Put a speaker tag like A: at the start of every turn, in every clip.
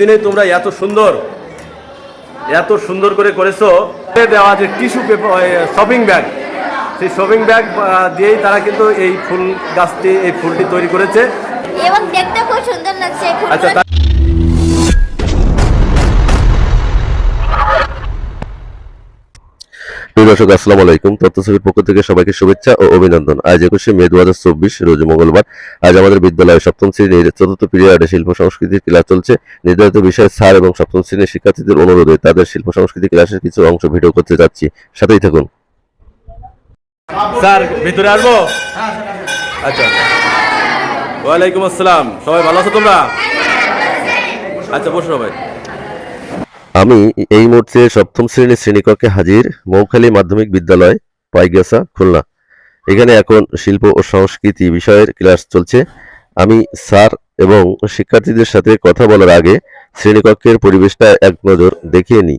A: দিনে তোমরা এত সুন্দর এত সুন্দর করে করেছ। দেওয়া যে টিস্যু পেপার শপিং ব্যাগ। সেই শপিং ব্যাগ দিয়েই তারা কিন্তু এই ফুল গাছটি এই ফুলটি তৈরি করেছে।
B: এবং দেখতে খুব সুন্দর লাগছে
A: আচ্ছা
C: দর্শক, আসসালামু আলাইকুম। তথ্যছবির পক্ষ থেকে সবাইকে শুভেচ্ছা ও অভিনন্দন। আজ একুশে মে দু হাজার চব্বিশ, রোজ মঙ্গলবার। আজ আমাদের বিদ্যালয়ে সপ্তম শ্রেণির চতুর্থ পিরিয়ডে শিল্প সংস্কৃতির ক্লাস চলছে। নির্ধারিত বিষয় স্যার এবং সপ্তম শ্রেণির শিক্ষার্থীদের অনুরোধে তাদের শিল্প সংস্কৃতি ক্লাসের কিছু অংশ ভিডিও করতে যাচ্ছি। সাথেই থাকুন।
A: স্যার, ভিতরে আসব? আচ্ছা। ওয়ালাইকুম আসসালাম। সবাই ভালো আছো তোমরা? আচ্ছা বসো সবাই।
C: আমি এই মুহূর্তে সপ্তম শ্রেণির শ্রেণীকক্ষে হাজির মৌখালী মাধ্যমিক বিদ্যালয় পাইগাসা খুলনা। এখানে এখন শিল্প ও সংস্কৃতি বিষয়ের ক্লাস চলছে। আমি স্যার এবং শিক্ষার্থীদের সাথে কথা বলার আগে শ্রেণীকক্ষের পরিবেশটা এক নজর দেখিয়ে নিই।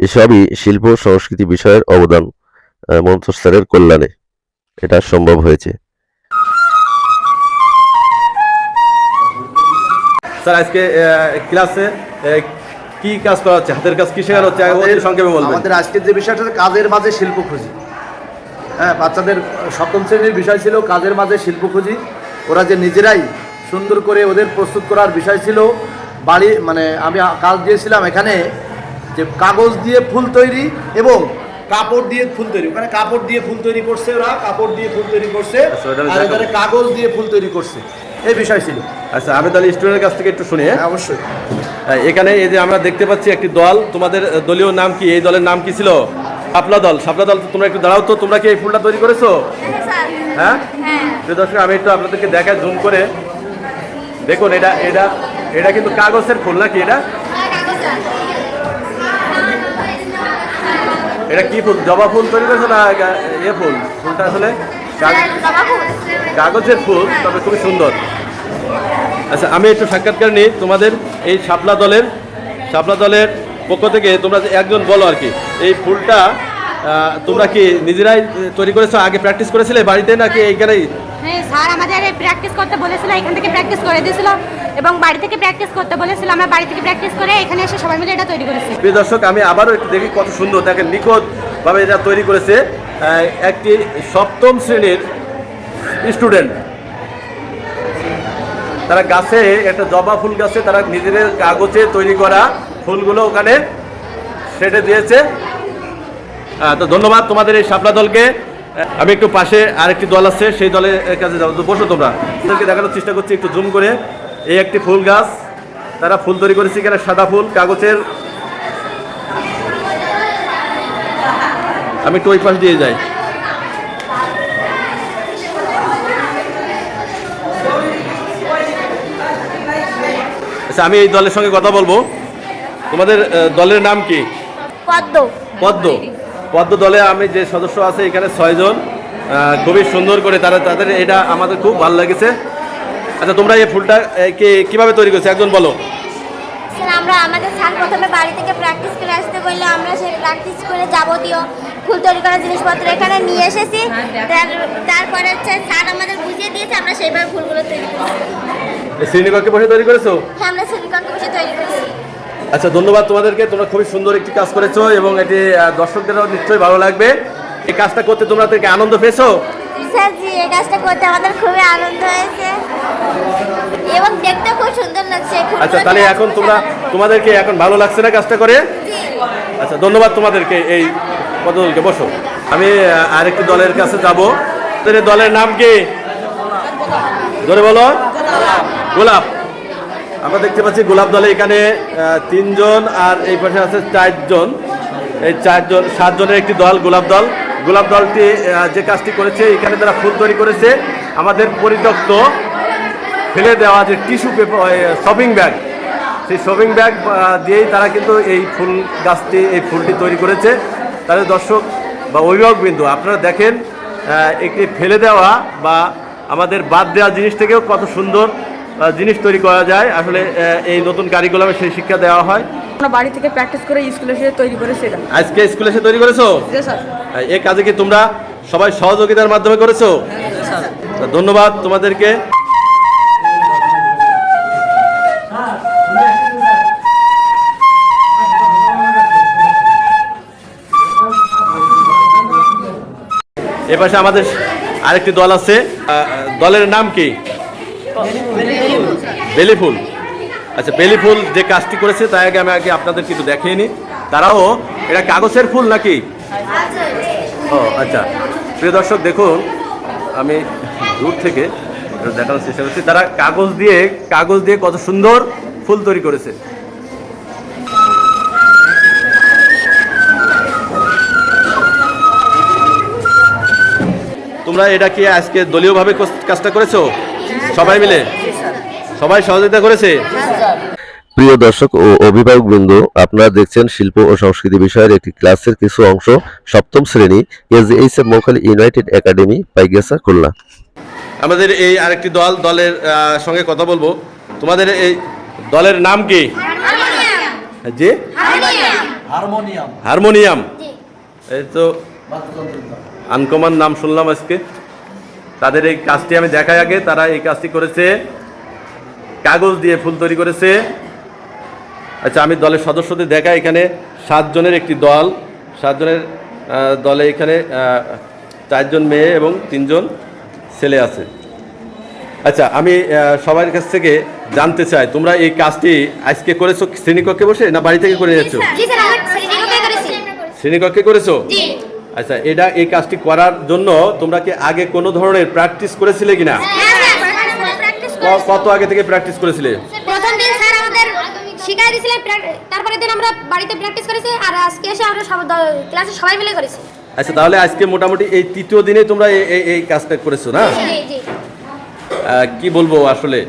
C: এসবই শিল্প সংস্কৃতি বিষয়ের অবদান আহ, স্যারের কল্যাণে। এটা সম্ভব হয়েছে।
A: স্যার আজকে ক্লাসে কি কাজ করা হচ্ছে? হাতের কাজ কি শেখানো হচ্ছে সংক্ষেপে বলবেন।
D: আমাদের আজকের যে বিষয়টা কাজের মাঝে শিল্প খুঁজি। হ্যাঁ বাচ্চাদের সপ্তম শ্রেণির বিষয় ছিল কাজের মাঝে শিল্প খুঁজি। ওরা যে নিজেরাই সুন্দর করে ওদের প্রস্তুত করার বিষয় ছিল বাড়ি মানে আমি কাজ দিয়েছিলাম এখানে যে কাগজ দিয়ে ফুল তৈরি এবং কাপড় দিয়ে ফুল তৈরি। ওখানে কাপড় দিয়ে ফুল তৈরি করছে ওরা কাপড় দিয়ে ফুল তৈরি করছে
A: আচ্ছা,
D: আর এখানে কাগজ দিয়ে ফুল তৈরি করছে। এই বিষয় ছিল।
A: আচ্ছা আমি তাহলে স্টুডেন্টের কাছ থেকে একটু শুনি হ্যাঁ?
D: হ্যাঁ অবশ্যই।
A: এখানে এই যে আমরা দেখতে পাচ্ছি একটি দল। তোমাদের দলীয় নাম কি? এই দলের নাম কি ছিল? শাপলা দল। শাপলা দল তোমরা একটু দাঁড়াও তো। তোমরা কি এই ফুলটা তৈরি করেছ? হ্যাঁ? দর্শক আমি একটু আপনাদেরকে দেখাই জুম করে। দেখুন এটা এটা এটা কিন্তু কাগজের ফুল নাকি এটা? এটা কি ফুল? জবা ফুল তৈরি করেছ না গা- ইয়ে ফুল? ফুলটা আসলে কাগজের ফুল তবে খুবই সুন্দর। আচ্ছা আমি একটু সাক্ষাৎকার নিই তোমাদের এই শাপলা দলের শাপলা দলের পক্ষ থেকে তোমরা একজন বলো আর কি। এই ফুলটা তোমরা কি নিজেরাই তৈরি করেছ আগে প্র্যাকটিস করেছিলে বাড়িতে নাকি এইখানেই?
E: হ্যাঁ স্যার আমাদের প্র্যাকটিস করতে বলেছিল এখান থেকে প্র্যাকটিস করে দিয়েছিল এবং বাড়ি থেকে প্র্যাকটিস করতে বলেছিল। আমরা বাড়ি থেকে প্র্যাকটিস করে এখানে এসে সবাই মিলে এটা তৈরি করেছি।
A: প্রিয় দর্শক আমি আবারও একটু দেখি কত সুন্দর। দেখেন নিখুঁতভাবে এটা তৈরি করেছে একটি সপ্তম শ্রেণির স্টুডেন্ট তারা গাছে একটা জবা ফুল গাছে তারা নিজেদের কাগজে তৈরি করা ফুলগুলো ওখানে সেটে দিয়েছে। তো ধন্যবাদ তোমাদের এই শাপলা দলকে। আমি একটু পাশে আরেকটি দল আছে, সেই দলের কাছে যাব। বসো তোমরা। তাদেরকে দেখানোর চেষ্টা করছি, একটু জুম করে। এই একটি ফুল গাছ, তারা ফুল তৈরি করেছে এখানে, সাদা ফুল, কাগজের। আমি একটু ওই পাশ দিয়ে যাই। আচ্ছা আমি এই দলের সঙ্গে কথা বলব। তোমাদের দলের নাম কি?
B: পদ্ম।
A: পদ্ম। পদ্ম দলে আমি যে সদস্য আছে এখানে ছয়জন খুবই সুন্দর করে তারা তাদের এটা আমাদের খুব ভালো লেগেছে। আচ্ছা তোমরা এই ফুলটা কে কীভাবে তৈরি করছ? একজন বলো।
B: আমরা আমাদের স্যার প্রথমে বাড়ি থেকে প্র্যাকটিস করে আসতে বললে আমরা সেই প্র্যাকটিস করে যাবতীয় ফুল তৈরি করার জিনিসপত্র এখানে নিয়ে এসেছি। তারপরে হচ্ছে স্যার আমাদের বুঝিয়ে দিয়েছে আমরা সেইভাবে ফুলগুলো তৈরি করেছি।
A: এই শ্রেণীকক্ষে বসে তৈরি করেছ?
B: হ্যাঁ আমরা শ্রেণীকক্ষে বসে তৈরি করেছি।
A: আচ্ছা ধন্যবাদ তোমাদেরকে তোমরা খুবই সুন্দর একটি কাজ করেছ এবং এটি দর্শকদেরও নিশ্চয়ই ভালো লাগবে। এই কাজটা করতে তোমরা থেকে আনন্দ পেয়েছ?
B: স্যার জি এই কাজটা করতে আমাদের খুবই আনন্দ হয়েছে। এবং দেখতে খুব সুন্দর লাগছে
A: আচ্ছা তাহলে এখন তোমরা তোমাদেরকে এখন ভালো লাগছে না কাজটা করে?
B: জি।
A: আচ্ছা ধন্যবাদ তোমাদেরকে এই পদদলকে বসো। আমি আরেকটি দলের কাছে যাব। তোদের দলের নাম কি? ধরে বলো। গোলাপ। আমরা দেখতে পাচ্ছি গোলাপ দলে এখানে তিনজন আর এই পাশে আছে চারজন। এই চারজন, সাতজনের একটি দল, গোলাপ দল। গোলাপ দলটি যে কাজটি করেছে, এখানে তারা ফুল তৈরি করেছে। আমাদের পরিত্যক্ত ফেলে দেওয়া যে টিস্যু পেপার শপিং ব্যাগ, সেই শপিং ব্যাগ দিয়েই তারা কিন্তু এই ফুল গাছটি, এই ফুলটি তৈরি করেছে। তাদের দর্শক বা অভিভাবকবৃন্দ আপনারা দেখেন একটি ফেলে দেওয়া বা আমাদের বাদ দেওয়া জিনিস থেকেও কত সুন্দর জিনিস তৈরি করা যায়। আসলে এই নতুন কারিকুলামে সেই শিক্ষা দেওয়া হয়।
F: আমরা বাড়ি থেকে প্র্যাকটিস করে স্কুলে এসে তৈরি করেছি এটা
A: আজকে স্কুলে এসে তৈরি করেছ? এই কাজে কি তোমরা সবাই সহযোগিতার মাধ্যমে করেছ? ধন্যবাদ তোমাদেরকে। এ পাশে আমাদের আরেকটি দল আছে। দলের নাম কি? বেলিফুল। আচ্ছা বেলিফুল যে কাজটি করেছে তাই আগে আমি আগে আপনাদের কিন্তু দেখিয়ে নিই। তারাও, এটা কাগজের ফুল নাকি? ও আচ্ছা। প্রিয় দর্শক, দেখুন, আমি দূর থেকে দেখানোর চেষ্টা করছি। তারা কাগজ দিয়ে কাগজ দিয়ে কত সুন্দর ফুল তৈরি করেছে। তোমরা এটা কি আজকে দলীয়ভাবে কাজটা করেছ? সবাই মিলে? সবাই সহযোগিতা করেছে?
C: প্রিয় দর্শক ও অভিভাবক বৃন্দ আপনারা দেখছেন শিল্প ও সংস্কৃতি বিষয়ের একটি ক্লাসের কিছু অংশ সপ্তম শ্রেণি S M Moukhali united academy পাইগেসা Khulna.
A: আমাদের এই আরেকটি দল দলের সঙ্গে কথা বলব। তোমাদের এই দলের নাম কি? জি?
D: হারমোনিয়াম।
A: হারমোনিয়াম। এই তো আনকমন নাম শুনলাম আজকে। তাদের এই কাজটি আমি দেখাই আগে। তারা এই কাজটি করেছে। কাগজ দিয়ে ফুল তৈরি করেছে। আচ্ছা আমি দলের সদস্যদের দেখাই এখানে। সাতজনের একটি দল। সাতজনের দলে এখানে চারজন মেয়ে এবং তিনজন ছেলে আছে। আচ্ছা আমি সবার কাছ থেকে জানতে চাই তোমরা এই কাজটি আজকে করেছ শ্রেণীকক্ষে বসে না বাড়ি থেকে করে যাচ্ছ?
B: শ্রেণীকক্ষে করেছি।
A: আচ্ছা এটা এই কাজটি করার জন্য তোমরা কি আগে কোনো ধরনের প্র্যাকটিস করেছিলে কিনা?
B: হ্যাঁ প্র্যাকটিস
A: ক- কত আগে থেকে প্র্যাকটিস করেছিলে?
B: প্রথম দিন স্যার আমাদের শিখাই দিয়েছিলেন তারপরের দিন আমরা বাড়িতে প্র্যাকটিস করেছি আর আজকে এসে আমরা সব ক্লাসে সবাই মিলে করেছি।
A: আচ্ছা তাহলে আজকে মোটামুটি এই তৃতীয় দিনে তোমরা এই এই- কাজটা করেছ না? কি বলব আসলে?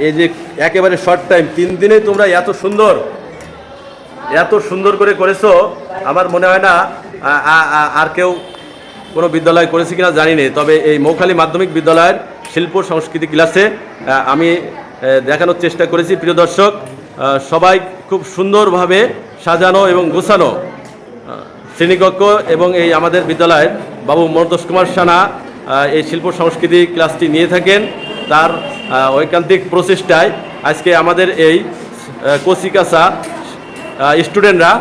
A: এই যে একেবারে শর্ট টাইম তিন দিনে তোমরা এত সুন্দর এত সুন্দর করে করেছ আমার মনে হয় না আর কেউ কোনো বিদ্যালয় করেছে কিনা জানি না তবে এই মৌখালী মাধ্যমিক বিদ্যালয়ের শিল্প সংস্কৃতি ক্লাসে আমি দেখানোর চেষ্টা করেছি। প্রিয় দর্শক সবাই খুব সুন্দরভাবে সাজানো এবং গোছানো শ্রেণীকক্ষ এবং এই আমাদের বিদ্যালয়ের বাবু মনোতোষ কুমার সানা এই শিল্প সংস্কৃতি ক্লাসটি নিয়ে থাকেন। তার ঐকান্তিক প্রচেষ্টায় আজকে আমাদের এই আহ, কচিকাচা স্টুডেন্টরা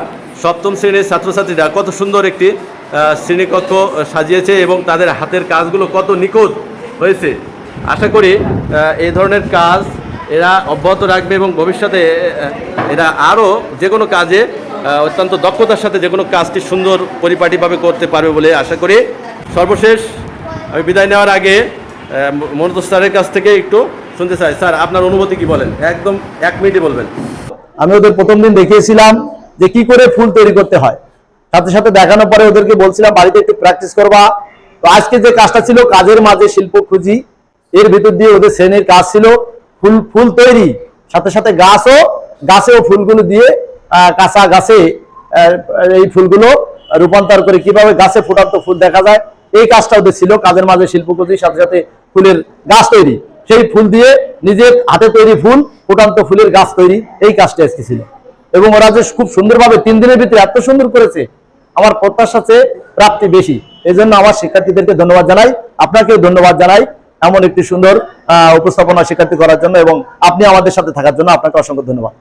A: সপ্তম শ্রেণির ছাত্রছাত্রীরা কত সুন্দর একটি শ্রেণীকক্ষ সাজিয়েছে এবং তাদের হাতের কাজগুলো কত নিখুঁত হয়েছে। আশা করি এই ধরনের কাজ এরা অব্যাহত রাখবে এবং ভবিষ্যতে এরা আরও যে কোনো কাজে অত্যন্ত দক্ষতার সাথে যে কোনো কাজটি সুন্দর পরিপাটিভাবে করতে পারবে বলে আশা করি। সর্বশেষ, আমি বিদায় নেওয়ার আগে মনোজ স্যারের কাছ থেকে একটু শুনতে চাই। স্যার, আপনার অনুভূতি কি বলেন? একদম এক মিনিটে বলবেন।
D: আমি ওদের প্রথম দিন দেখিয়েছিলাম। যে কি করে ফুল তৈরি করতে হয়। সাথে সাথে দেখানোর পরে ওদেরকে বলছিলাম, বাড়িতে একটু প্র্যাকটিস করবা। তো আজকে যে কাজটা ছিল, কাজের মাঝে শিল্প খুঁজি, এর ভিতর দিয়ে ওদের শ্রেণির কাজ ছিল ফুল ফুল তৈরি। সাথে সাথে গাছও, গাছেও ফুলগুলো দিয়ে কাঁচা গাছে এই ফুলগুলো রূপান্তর করে কীভাবে গাছে ফুটান্ত ফুল দেখা যায়, এই কাজটা ওদের ছিল, কাজের মাঝে শিল্প খুঁজি, সাথে সাথে ফুলের গাছ তৈরি। সেই ফুল দিয়ে নিজের হাতে তৈরি ফুল, ফুটান্ত ফুলের গাছ তৈরি, এই কাজটা আজকে ছিল। এবং ওরা যে খুব সুন্দরভাবে তিন দিনের ভিতরে এত সুন্দর করেছে, আমার প্রত্যাশা চেয়ে প্রাপ্তি বেশি। এই জন্য আমার শিক্ষার্থীদেরকে ধন্যবাদ জানাই। আপনাকেও ধন্যবাদ জানাই এমন একটি সুন্দর উপস্থাপনা শিক্ষার্থী করার জন্য এবং আপনি আমাদের সাথে থাকার জন্য আপনাকে অসংখ্য ধন্যবাদ।